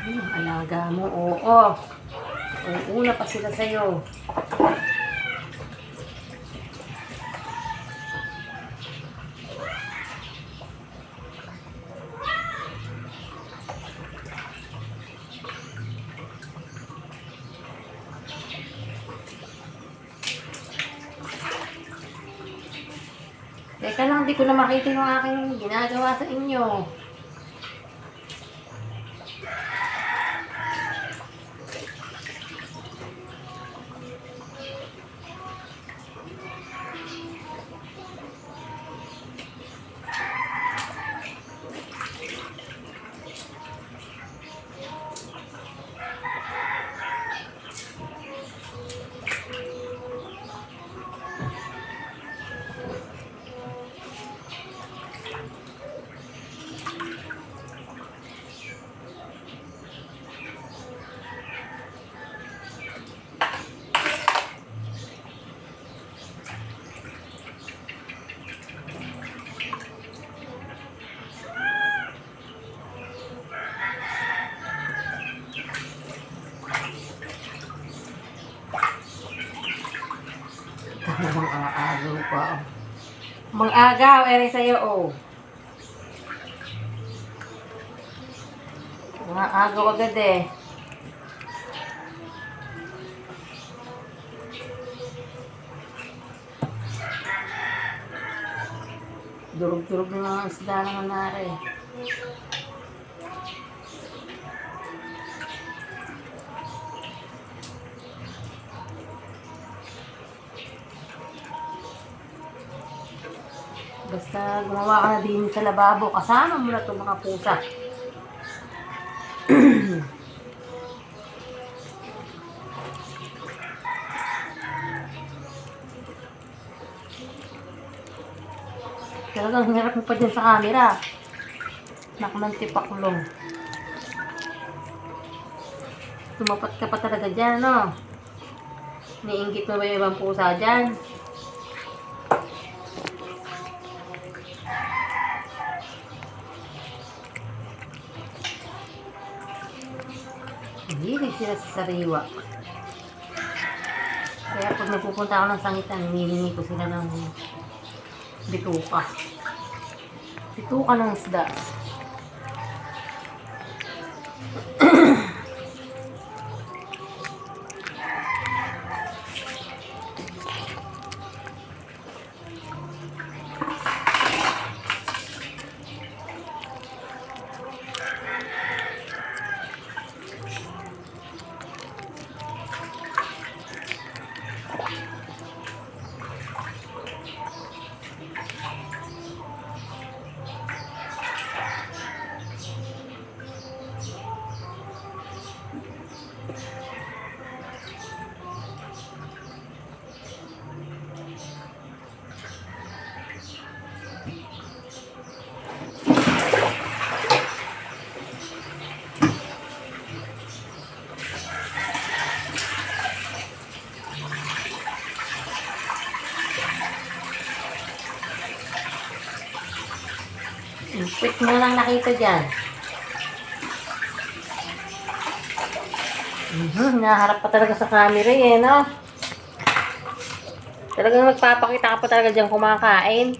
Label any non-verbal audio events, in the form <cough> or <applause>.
Hmm, alaga mo, oo. Uuna pa sila sa'yo. Teka lang, di ko na makita yung aking ginagawa sa inyo. Talagang aagaw pa. Mang agaw, ere sa'yo, oh. Mga agaw agad eh. Durog-durog na mga isda naman nare. Basta gumawa ka na din sa lababo, kasama mo na itong mga pusa. <clears throat> Talagang hirap mo pa dyan sa camera. Nakmantipaklong. Tumapat ka pa talaga dyan, no? Niinggit mo ba yung ibang pusa dyan? Hilig sila sa sariwa. Kaya pag napupunta ako ng sangitan, hinihingi ko sila ng bituka. Bituka ng isda. Quick mo lang nakita dyan. Mhm, naharap pa talaga sa camera eh, no? Talagang nagpapakita ka pa talaga dyan kumakain.